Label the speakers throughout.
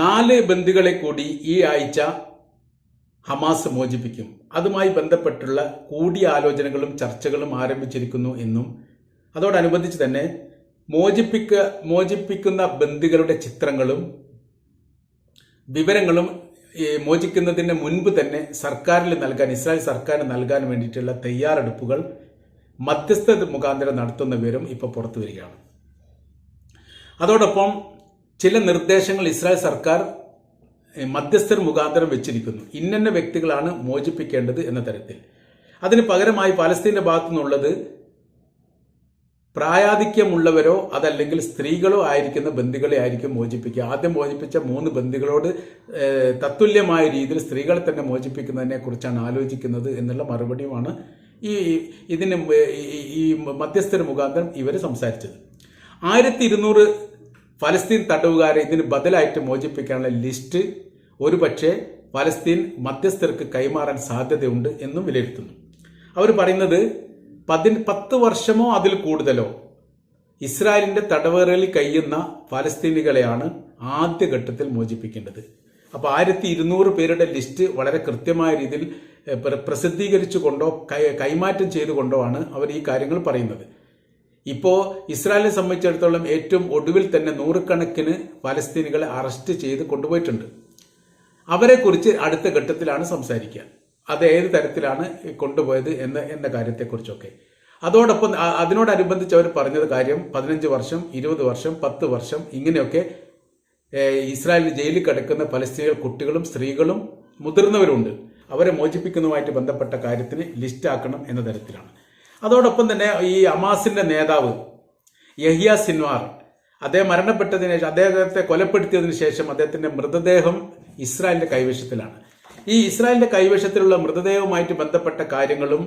Speaker 1: നാല് ബന്ദികളെ കൂടി ഈ ആഴ്ച ഹമാസ് മോചിപ്പിക്കും. അതുമായി ബന്ധപ്പെട്ടുള്ള കൂടിയാലോചനകളും ചർച്ചകളും ആരംഭിച്ചിരിക്കുന്നു എന്നും അതോടനുബന്ധിച്ച് തന്നെ മോചിപ്പിക്ക മോചിപ്പിക്കുന്ന ബന്ദികളുടെ ചിത്രങ്ങളും വിവരങ്ങളും മോചിക്കുന്നതിന് മുൻപ് തന്നെ സർക്കാരിൽ നൽകാൻ ഇസ്രായേൽ സർക്കാരിന് നൽകാൻ വേണ്ടിയിട്ടുള്ള തയ്യാറെടുപ്പുകൾ മധ്യസ്ഥ മുഖാന്തരം നടത്തുന്ന വിവരം ഇപ്പോൾ പുറത്തു വരികയാണ്. അതോടൊപ്പം ചില നിർദ്ദേശങ്ങൾ ഇസ്രായേൽ സർക്കാർ മധ്യസ്ഥർ മുഖാന്തരം വെച്ചിരിക്കുന്നു. ഇന്നന്ന വ്യക്തികളാണ് മോചിപ്പിക്കേണ്ടത് എന്ന തരത്തിൽ. അതിന് പകരമായി പാലസ്തീന്റെ ഭാഗത്തു നിന്നുള്ളത് പ്രായാധിക്യമുള്ളവരോ അതല്ലെങ്കിൽ സ്ത്രീകളോ ആയിരിക്കുന്ന ബന്ദികളെ ആയിരിക്കും മോചിപ്പിക്കുക. ആദ്യം മോചിപ്പിച്ച മൂന്ന് ബന്ദികളോട് തത്തുല്യമായ രീതിയിൽ സ്ത്രീകളെ തന്നെ മോചിപ്പിക്കുന്നതിനെ കുറിച്ചാണ് ആലോചിക്കുന്നത് എന്നുള്ള മറുപടിയുമാണ് ഈ ഇതിന് ഈ- മധ്യസ്ഥര് മുഖാന്തരം ഇവർ സംസാരിച്ചത്. ആയിരത്തി ഇരുന്നൂറ് ഫലസ്തീൻ തടവുകാരെ ഇതിന് ബദലായിട്ട് മോചിപ്പിക്കാനുള്ള ലിസ്റ്റ് ഒരുപക്ഷെ ഫലസ്തീൻ മധ്യസ്ഥർക്ക് കൈമാറാൻ സാധ്യതയുണ്ട് എന്നും വിലയിരുത്തുന്നു. അവർ പറയുന്നത് പതി പത്ത് വർഷമോ അതിൽ കൂടുതലോ? ഇസ്രായേലിന്റെ തടവറകളിൽ കഴിയുന്ന ഫലസ്തീനികളെയാണ് ആദ്യഘട്ടത്തിൽ മോചിപ്പിക്കേണ്ടത്. അപ്പോൾ ആയിരത്തി ഇരുന്നൂറ് പേരുടെ ലിസ്റ്റ് വളരെ കൃത്യമായ രീതിയിൽ പ്രസിദ്ധീകരിച്ചുകൊണ്ടോ കൈമാറ്റം ചെയ്തുകൊണ്ടോ ആണ് അവർ ഈ കാര്യങ്ങൾ പറയുന്നത്. ഇപ്പോ ഇസ്രായേലിനെ സംബന്ധിച്ചിടത്തോളം ഏറ്റവും ഒടുവിൽ തന്നെ നൂറുകണക്കിന് ഫലസ്തീനികളെ അറസ്റ്റ് ചെയ്ത് കൊണ്ടുപോയിട്ടുണ്ട്. അവരെക്കുറിച്ച് അടുത്ത ഘട്ടത്തിലാണ് സംസാരിക്കുക അത് ഏത് തരത്തിലാണ് കൊണ്ടുപോയത് എന്ന എന്ന കാര്യത്തെക്കുറിച്ചൊക്കെ. അതോടൊപ്പം അതിനോടനുബന്ധിച്ച് അവർ പറഞ്ഞത് കാര്യം പതിനഞ്ച് വർഷം ഇരുപത് വർഷം പത്ത് വർഷം ഇങ്ങനെയൊക്കെ ഇസ്രായേൽ ജയിലിൽ കിടക്കുന്ന പലസ്തീനികൾ കുട്ടികളും സ്ത്രീകളും മുതിർന്നവരുണ്ട്. അവരെ മോചിപ്പിക്കുന്നതുമായിട്ട് ബന്ധപ്പെട്ട കാര്യത്തിന് ലിസ്റ്റാക്കണം എന്ന തരത്തിലാണ്. അതോടൊപ്പം തന്നെ ഈ അമാസിന്റെ നേതാവ് യഹിയ സിൻവാർ അദ്ദേഹം മരണപ്പെട്ടതിന് ശേഷം അദ്ദേഹത്തെ കൊലപ്പെടുത്തിയതിനു ശേഷം അദ്ദേഹത്തിന്റെ മൃതദേഹം ഇസ്രായേലിന്റെ കൈവശത്തിലാണ്. ഈ ഇസ്രായേലിന്റെ കൈവശത്തിലുള്ള മൃതദേഹവുമായിട്ട് ബന്ധപ്പെട്ട കാര്യങ്ങളും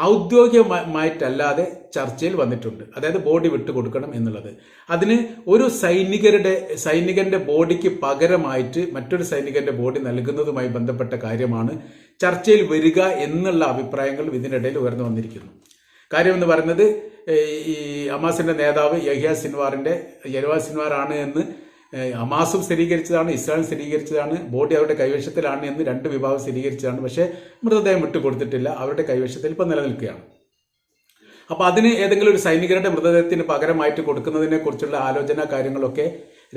Speaker 1: ഔദ്യോഗികമായിട്ടല്ലാതെ ചർച്ചയിൽ വന്നിട്ടുണ്ട്. അതായത് ബോഡി വിട്ടുകൊടുക്കണം എന്നുള്ളത്. അതിന് ഒരു സൈനികരുടെ സൈനികന്റെ ബോഡിക്ക് പകരമായിട്ട് മറ്റൊരു സൈനികന്റെ ബോഡി നൽകുന്നതുമായി ബന്ധപ്പെട്ട കാര്യമാണ് ചർച്ചയിൽ വരിക എന്നുള്ള അഭിപ്രായങ്ങൾ ഇതിനിടയിൽ ഉയർന്നു വന്നിരിക്കുന്നു. കാര്യം എന്ന് പറയുന്നത് ഈ അമാസിന്റെ നേതാവ് യഹിയ സിൻവാറിന്റെ യരുവാ സിൻവാറാണ് എന്ന് അമാസും സ്ഥിരീകരിച്ചതാണ് ഇസ്രായേൽ സ്ഥിരീകരിച്ചതാണ് ബോഡി അവരുടെ കൈവശത്തിലാണ് എന്ന് രണ്ട് വിഭാഗം സ്ഥിരീകരിച്ചതാണ്. പക്ഷേ മൃതദേഹം വിട്ടുകൊടുത്തിട്ടില്ല അവരുടെ കൈവശത്തിൽ ഇപ്പം നിലനിൽക്കുകയാണ്. അപ്പൊ അതിന് ഏതെങ്കിലും ഒരു സൈനികരുടെ മൃതദേഹത്തിന് പകരമായിട്ട് കൊടുക്കുന്നതിനെ കുറിച്ചുള്ള ആലോചന കാര്യങ്ങളൊക്കെ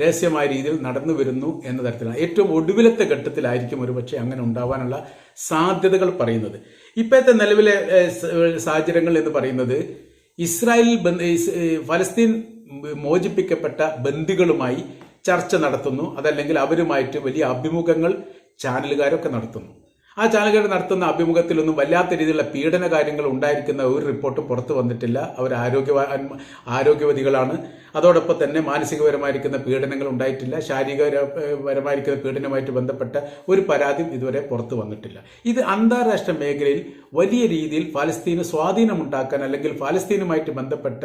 Speaker 1: രഹസ്യമായ രീതിയിൽ നടന്നു വരുന്നു എന്ന തരത്തിലാണ്. ഏറ്റവും ഒടുവിലത്തെ ഘട്ടത്തിലായിരിക്കും ഒരുപക്ഷെ അങ്ങനെ ഉണ്ടാവാനുള്ള സാധ്യതകൾ പറയുന്നത്. ഇപ്പോഴത്തെ നിലവിലെ സാഹചര്യങ്ങൾ എന്ന് പറയുന്നത് ഇസ്രായേൽ ഫലസ്തീൻ മോചിപ്പിക്കപ്പെട്ട ബന്ദികളുമായി ചർച്ച നടത്തുന്നു. അതല്ലെങ്കിൽ അവരുമായിട്ട് വലിയ അഭിമുഖങ്ങൾ ചാനലുകാരൊക്കെ നടത്തുന്നു. ആ ചാനലുകൾ നടത്തുന്ന അഭിമുഖത്തിലൊന്നും വല്ലാത്ത രീതിയിലുള്ള പീഡന കാര്യങ്ങൾ ഉണ്ടായിരിക്കുന്ന ഒരു റിപ്പോർട്ടും പുറത്തു വന്നിട്ടില്ല. അവർ ആരോഗ്യ ആരോഗ്യവതികളാണ്. അതോടൊപ്പം തന്നെ മാനസികപരമായിരിക്കുന്ന പീഡനങ്ങൾ ഉണ്ടായിട്ടില്ല. ശാരീരികപരമായിരിക്കുന്ന പീഡനവുമായിട്ട് ബന്ധപ്പെട്ട ഒരു പരാതിയും ഇതുവരെ പുറത്തു വന്നിട്ടില്ല. ഇത് അന്താരാഷ്ട്ര മേഖലയിൽ വലിയ രീതിയിൽ ഫലസ്തീന് സ്വാധീനമുണ്ടാക്കാൻ അല്ലെങ്കിൽ ഫലസ്തീനുമായിട്ട് ബന്ധപ്പെട്ട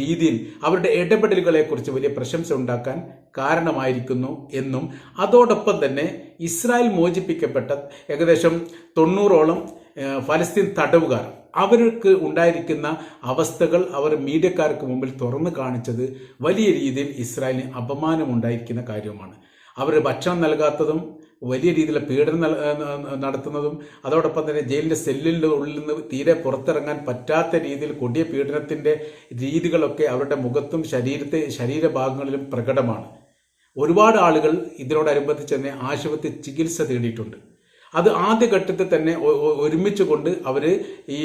Speaker 1: രീതിയിൽ അവരുടെ ഇടപെടലുകളെക്കുറിച്ച് വലിയ പ്രശംസ ഉണ്ടാക്കാൻ കാരണമായിരിക്കുന്നു എന്നും അതോടൊപ്പം തന്നെ ഇസ്രായേൽ മോചിപ്പിക്കപ്പെട്ട ഏകദേശം തൊണ്ണൂറോളം ഫലസ്തീൻ തടവുകാർ. അവർക്ക് ഉണ്ടായിരിക്കുന്ന അവസ്ഥകൾ അവർ മീഡിയക്കാർക്ക് മുമ്പിൽ തുറന്നു കാണിച്ചത് വലിയ രീതിയിൽ ഇസ്രായേലിന് അപമാനമുണ്ടായിരിക്കുന്ന കാര്യമാണ് അവർ ഭക്ഷണം നൽകാത്തതും വലിയ രീതിയിൽ പീഡനം നടത്തുന്നതും അതോടൊപ്പം തന്നെ ജയിലിന്റെ സെല്ലിന്റെ ഉള്ളിൽ നിന്ന് തീരെ പുറത്തിറങ്ങാൻ പറ്റാത്ത രീതിയിൽ കൊടിയ പീഡനത്തിന്റെ രീതികളൊക്കെ അവരുടെ മുഖത്തും ശരീരത്തെ ശരീരഭാഗങ്ങളിലും പ്രകടമാണ്. ഒരുപാട് ആളുകൾ ഇതിനോടനുബന്ധിച്ച് തന്നെ ആശുപത്രി ചികിത്സ തേടിയിട്ടുണ്ട്. അത് ആദ്യഘട്ടത്തിൽ തന്നെ ഒരുമിച്ച് കൊണ്ട് അവർ ഈ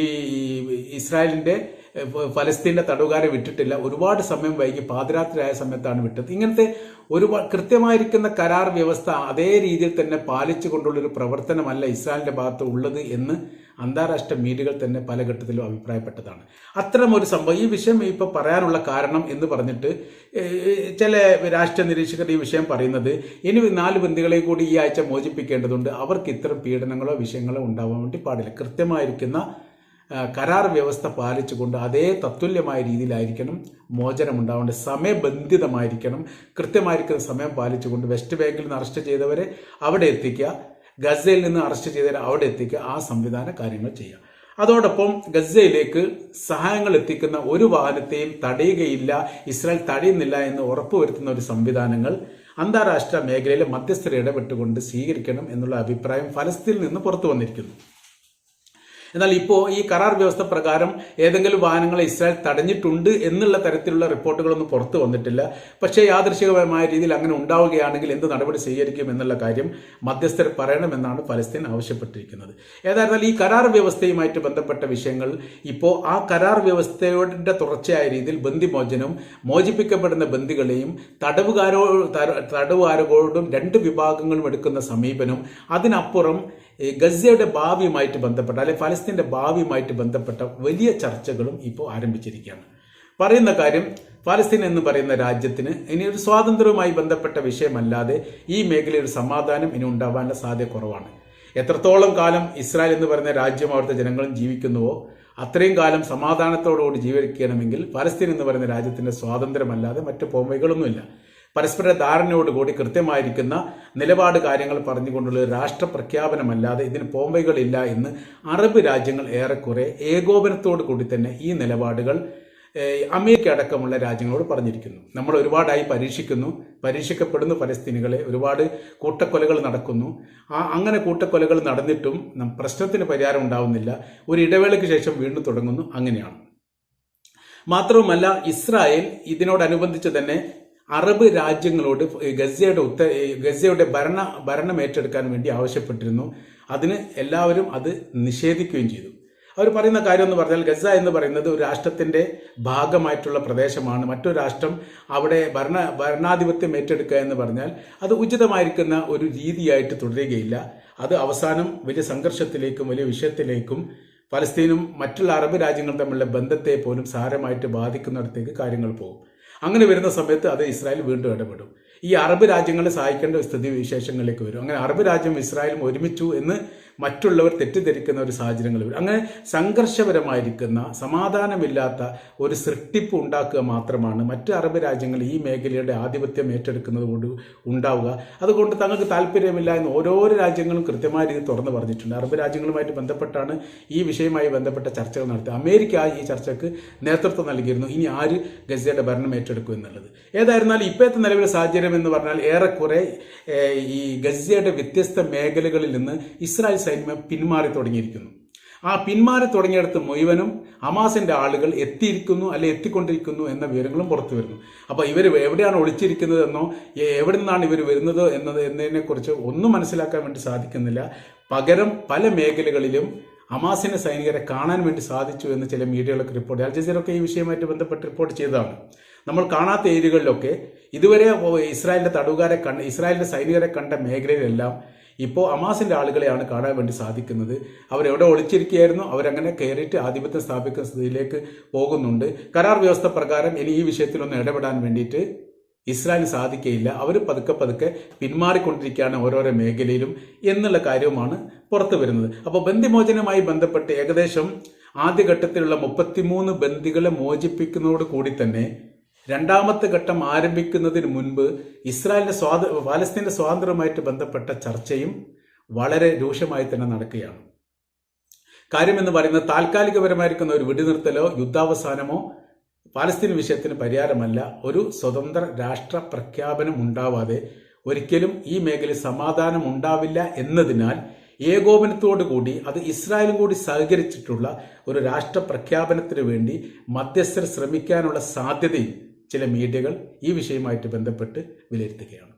Speaker 1: ഇസ്രായേലിന്റെ എഹ്, തടവുകാരെ വിട്ടിട്ടില്ല. ഒരുപാട് സമയം വൈകി പാതിരാത്രിയായ സമയത്താണ് വിട്ടത്. ഇങ്ങനത്തെ ഒരു കൃത്യമായിരിക്കുന്ന കരാർ വ്യവസ്ഥ അതേ രീതിയിൽ തന്നെ പാലിച്ചുകൊണ്ടുള്ള ഒരു പ്രവർത്തനമല്ല ഇസ്രായേലിന്റെ ഭാഗത്ത് ഉള്ളത് എന്ന് അന്താരാഷ്ട്ര മീഡിയകൾ തന്നെ പല ഘട്ടത്തിലും അഭിപ്രായപ്പെട്ടതാണ്. അത്തരം ഒരു സംഭവം ഈ വിഷയം ഇപ്പോൾ പറയാനുള്ള കാരണം എന്ന് പറഞ്ഞിട്ട് ചില രാഷ്ട്രീയ നിരീക്ഷകർ ഈ വിഷയം പറയുന്നത് ഇനി നാല് ബന്ധികളെ കൂടി ഈ ആഴ്ച മോചിപ്പിക്കേണ്ടതുണ്ട്. അവർക്ക് ഇത്തരം പീഡനങ്ങളോ വിഷയങ്ങളോ ഉണ്ടാവാൻ വേണ്ടി പാടില്ല. കൃത്യമായിരിക്കുന്ന കരാർ വ്യവസ്ഥ പാലിച്ചുകൊണ്ട് അതേ തത്തുല്യമായ രീതിയിലായിരിക്കണം മോചനം ഉണ്ടാവേണ്ടത്. സമയബന്ധിതമായിരിക്കണം. കൃത്യമായിരിക്കുന്ന സമയം പാലിച്ചുകൊണ്ട് വെസ്റ്റ് ബാങ്കിൽ നിന്ന് അറസ്റ്റ് ചെയ്തവരെ അവിടെ എത്തിക്കുക. ഗസയിൽ നിന്ന് അറസ്റ്റ് ചെയ്തവരെ അവിടെ എത്തിക്കുക ആ സംവിധാന കാര്യങ്ങൾ ചെയ്യുക. അതോടൊപ്പം ഗസയിലേക്ക് സഹായങ്ങൾ എത്തിക്കുന്ന ഒരു വാഹനത്തെയും തടയുകയില്ല ഇസ്രായേൽ തടയുന്നില്ല എന്ന് ഉറപ്പുവരുത്തുന്ന ഒരു സംവിധാനങ്ങൾ അന്താരാഷ്ട്ര മേഖലയിലെ മധ്യസ്ഥരെ ഇടപെട്ടുകൊണ്ട് സ്വീകരിക്കണം എന്നുള്ള അഭിപ്രായം ഫലസ്തീനിൽ നിന്ന് പുറത്തു വന്നിരിക്കുന്നു എന്നാൽ ഇപ്പോൾ ഈ കരാർ വ്യവസ്ഥ പ്രകാരം ഏതെങ്കിലും വാഹനങ്ങളെ ഇസ്രായേൽ തടഞ്ഞിട്ടുണ്ട് എന്നുള്ള തരത്തിലുള്ള റിപ്പോർട്ടുകളൊന്നും പുറത്തു വന്നിട്ടില്ല. പക്ഷേ യാദൃശികമായ രീതിയിൽ അങ്ങനെ ഉണ്ടാവുകയാണെങ്കിൽ എന്ത് നടപടി സ്വീകരിക്കും എന്നുള്ള കാര്യം മധ്യസ്ഥർ പറയണമെന്നാണ് പലസ്തീൻ ആവശ്യപ്പെട്ടിരിക്കുന്നത്. ഏതായിരുന്നാലും ഈ കരാർ വ്യവസ്ഥയുമായിട്ട് ബന്ധപ്പെട്ട വിഷയങ്ങൾ ഇപ്പോൾ ആ കരാർ വ്യവസ്ഥയുടെ തുടർച്ചയായ രീതിയിൽ ബന്ധിമോചനം മോചിപ്പിക്കപ്പെടുന്ന ബന്ദികളെയും തടവുകാരോ തടവുകാരോടും രണ്ട് വിഭാഗങ്ങളും എടുക്കുന്ന സമീപനം അതിനപ്പുറം ഗസയുടെ ഭാവിയുമായിട്ട് ബന്ധപ്പെട്ട അല്ലെങ്കിൽ ഫലസ്തീന്റെ ഭാവിയുമായിട്ട് ബന്ധപ്പെട്ട വലിയ ചർച്ചകളും ഇപ്പോൾ ആരംഭിച്ചിരിക്കുകയാണ്. പറയുന്ന കാര്യം ഫലസ്തീൻ എന്ന് പറയുന്ന രാജ്യത്തിന് ഇനി ഒരു സ്വാതന്ത്ര്യവുമായി ബന്ധപ്പെട്ട വിഷയമല്ലാതെ ഈ മേഖലയിൽ സമാധാനം ഇനി ഉണ്ടാവാനുള്ള സാധ്യത കുറവാണ്. എത്രത്തോളം കാലം ഇസ്രായേൽ എന്ന് പറയുന്ന രാജ്യം അവിടുത്തെ ജനങ്ങളും ജീവിക്കുന്നുവോ അത്രയും കാലം സമാധാനത്തോടുകൂടി ജീവിക്കണമെങ്കിൽ ഫലസ്തീൻ എന്ന് പറയുന്ന രാജ്യത്തിന്റെ സ്വാതന്ത്ര്യമല്ലാതെ മറ്റു പോംവൈകളൊന്നുമില്ല പരസ്പര ധാരണയോടുകൂടി കൃത്യമായിരിക്കുന്ന നിലപാട് കാര്യങ്ങൾ പറഞ്ഞുകൊണ്ടുള്ള രാഷ്ട്ര പ്രഖ്യാപനമല്ലാതെ ഇതിന് പോംവൈകളില്ല എന്ന് അറബ് രാജ്യങ്ങൾ ഏറെക്കുറെ ഏകോപനത്തോടു കൂടി തന്നെ ഈ നിലപാടുകൾ അമേരിക്ക അടക്കമുള്ള രാജ്യങ്ങളോട് പറഞ്ഞിരിക്കുന്നു. നമ്മൾ ഒരുപാടായി പരീക്ഷിക്കുന്നു. പരീക്ഷിക്കപ്പെടുന്നു പലസ്തീനികളെ ഒരുപാട് കൂട്ടക്കൊലകൾ നടക്കുന്നു. ആ അങ്ങനെ കൂട്ടക്കൊലകൾ നടന്നിട്ടും പ്രശ്നത്തിന് പരിഹാരം ഉണ്ടാവുന്നില്ല. ഒരു ഇടവേളയ്ക്ക് ശേഷം വീണ്ടും തുടങ്ങുന്നു. അങ്ങനെയാണ്. മാത്രവുമല്ല ഇസ്രായേൽ ഇതിനോടനുബന്ധിച്ച് തന്നെ അറബ് രാജ്യങ്ങളോട് ഗസയുടെ ഉത്ത ഗസയുടെ ഭരണ ഭരണം ഏറ്റെടുക്കാൻ വേണ്ടി ആവശ്യപ്പെട്ടിരുന്നു. അതിന് എല്ലാവരും അത് നിഷേധിക്കുകയും ചെയ്തു. അവർ പറയുന്ന കാര്യം എന്ന് പറഞ്ഞാൽ ഗസ എന്ന് പറയുന്നത് ഒരു രാഷ്ട്രത്തിന്റെ ഭാഗമായിട്ടുള്ള പ്രദേശമാണ്. മറ്റൊരു രാഷ്ട്രം അവിടെ ഭരണ ഭരണാധിപത്യം ഏറ്റെടുക്കുക എന്ന് പറഞ്ഞാൽ അത് ഉചിതമായിരിക്കുന്ന ഒരു രീതിയായിട്ട് തുടരുകയില്ല. അത് അവസാനം വലിയ സംഘർഷത്തിലേക്കും വലിയ വിഷയത്തിലേക്കും പലസ്തീനും മറ്റുള്ള അറബ് രാജ്യങ്ങൾ തമ്മിലുള്ള ബന്ധത്തെ പോലും സാരമായിട്ട് ബാധിക്കുന്നിടത്തേക്ക് കാര്യങ്ങൾ പോകും. അങ്ങനെ വരുന്ന സമയത്ത് അത് ഇസ്രായേൽ വീണ്ടും ഇടപെടും. ഈ അറബ് രാജ്യങ്ങളെ സഹായിക്കേണ്ട സ്ഥിതി വിശേഷങ്ങളിലേക്ക് വരും. അങ്ങനെ അറബ് രാജ്യം ഇസ്രായേലും ഒരുമിച്ചു എന്ന് മറ്റുള്ളവർ തെറ്റിദ്ധരിക്കുന്ന ഒരു സാഹചര്യങ്ങൾ വരും. അങ്ങനെ സംഘർഷപരമായിരിക്കുന്ന സമാധാനമില്ലാത്ത ഒരു സൃഷ്ടിപ്പ് ഉണ്ടാക്കുക മാത്രമാണ് മറ്റ് അറബ് രാജ്യങ്ങൾ ഈ മേഖലയുടെ ആധിപത്യം ഏറ്റെടുക്കുന്നത് കൊണ്ട് ഉണ്ടാവുക. അതുകൊണ്ട് തങ്ങൾക്ക് താല്പര്യമില്ല എന്ന് ഓരോരോ രാജ്യങ്ങളും കൃത്യമായ രീതിയിൽ തുറന്നു പറഞ്ഞിട്ടുണ്ട്. അറബ് രാജ്യങ്ങളുമായിട്ട് ബന്ധപ്പെട്ടാണ് ഈ വിഷയവുമായി ബന്ധപ്പെട്ട ചർച്ചകൾ നടത്തുക അമേരിക്ക ഈ ചർച്ചയ്ക്ക് നേതൃത്വം നൽകിയിരുന്നു. ഇനി ആര് ഗസയുടെ ഭരണം ഏറ്റെടുക്കും എന്നുള്ളത്. ഏതായിരുന്നാലും ഇപ്പോഴത്തെ നിലവിലെ സാഹചര്യം എന്ന് പറഞ്ഞാൽ ഏറെക്കുറെ ഈ ഗസയുടെ വ്യത്യസ്ത മേഖലകളിൽ നിന്ന് ഇസ്രായേൽ സൈന്യം പിന്മാറി തുടങ്ങിയിരിക്കുന്നു. ആ പിന്മാറി തുടങ്ങിയിടത്ത് മൊയ്വനും അമാസിന്റെ ആളുകൾ എത്തിയിരിക്കുന്നു അല്ലെ എത്തിക്കൊണ്ടിരിക്കുന്നു എന്ന വിവരങ്ങളും പുറത്തു വരുന്നു. അപ്പൊ ഇവർ എവിടെയാണ് ഒളിച്ചിരിക്കുന്നത് എന്നോ എ- എവിടെ നിന്നാണ് ഇവർ വരുന്നത് എന്നത് എന്നതിനെ കുറിച്ച് ഒന്നും മനസ്സിലാക്കാൻ വേണ്ടി സാധിക്കുന്നില്ല. പകരം പല മേഖലകളിലും അമാസിന്റെ സൈനികരെ കാണാൻ വേണ്ടി സാധിച്ചു എന്ന് ചില മീഡിയകളൊക്കെ റിപ്പോർട്ട് അൽ ഈ വിഷയമായിട്ട് ബന്ധപ്പെട്ട് റിപ്പോർട്ട് ചെയ്തതാണ്. നമ്മൾ കാണാത്ത ഏരിയകളിലൊക്കെ ഇതുവരെ ഇസ്രായേലിന്റെ തടവുകാരെ കണ്ട ഇസ്രായേലിന്റെ സൈനികരെ കണ്ട മേഖലയിലെല്ലാം ഇപ്പോൾ അമാസിന്റെ ആളുകളെയാണ് കാണാൻ വേണ്ടി സാധിക്കുന്നത്. അവരെവിടെ ഒളിച്ചിരിക്കുകയായിരുന്നു? അവരങ്ങനെ കയറിയിട്ട് ആധിപത്യം സ്ഥാപിക്കുന്ന സ്ഥിതിയിലേക്ക് പോകുന്നുണ്ട്. കരാർ വ്യവസ്ഥ പ്രകാരം ഇനി ഈ വിഷയത്തിലൊന്ന് ഇടപെടാൻ വേണ്ടിയിട്ട് ഇസ്രായേലിന് സാധിക്കുകയില്ല അവർ പതുക്കെ പതുക്കെ പിന്മാറിക്കൊണ്ടിരിക്കുകയാണ് ഓരോരോ മേഖലയിലും എന്നുള്ള കാര്യവുമാണ് പുറത്തു വരുന്നത്. അപ്പോൾ ബന്ധിമോചനവുമായി ബന്ധപ്പെട്ട് ഏകദേശം ആദ്യഘട്ടത്തിലുള്ള മുപ്പത്തിമൂന്ന് ബന്ദികളെ മോചിപ്പിക്കുന്നതോട് കൂടി തന്നെ രണ്ടാമത്തെ ഘട്ടം ആരംഭിക്കുന്നതിന് മുൻപ് ഇസ്രായേലിന്റെ സ്വാത പാലസ്തീന്റെ സ്വാതന്ത്ര്യവുമായിട്ട് ബന്ധപ്പെട്ട ചർച്ചയും വളരെ രൂക്ഷമായി തന്നെ നടക്കുകയാണ്. കാര്യമെന്ന് പറയുന്നത് താൽക്കാലികപരമായിരിക്കുന്ന ഒരു വെടിനിർത്തലോ യുദ്ധാവസാനമോ പാലസ്തീൻ വിഷയത്തിന് പരിഹാരമല്ല. ഒരു സ്വതന്ത്ര രാഷ്ട്ര പ്രഖ്യാപനം ഉണ്ടാവാതെ ഒരിക്കലും ഈ മേഖലയിൽ സമാധാനം ഉണ്ടാവില്ല എന്നതിനാൽ ഏകോപനത്തോടു കൂടി അത് ഇസ്രായേലും കൂടി സഹകരിച്ചിട്ടുള്ള ഒരു രാഷ്ട്ര പ്രഖ്യാപനത്തിന് വേണ്ടി മധ്യസ്ഥർ ശ്രമിക്കാനുള്ള സാധ്യതയും ചില മീഡിയകൾ ഈ വിഷയവുമായിട്ട് ബന്ധപ്പെട്ട് വിലയിരുത്തുകയാണ്.